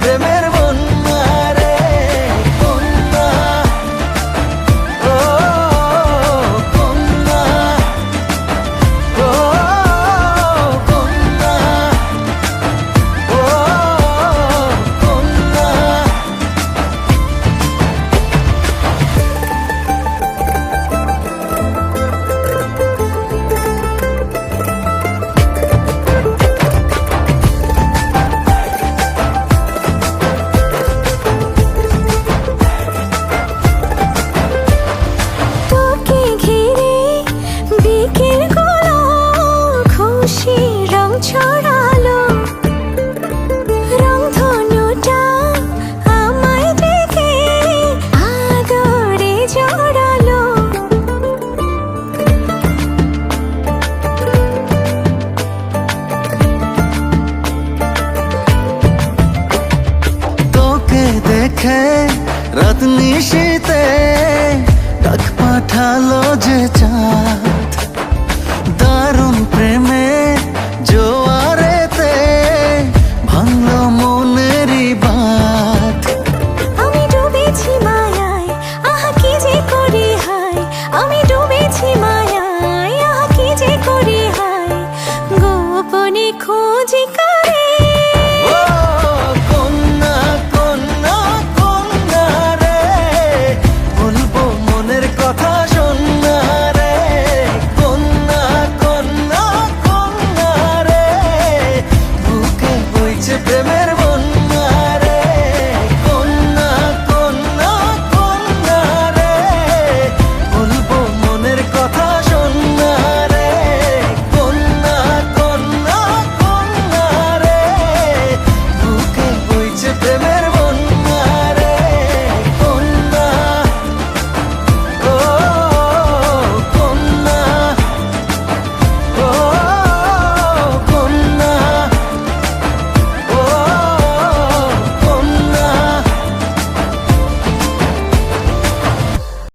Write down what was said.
siempre রাত নিশিতে ডাক পাঠালো যে চা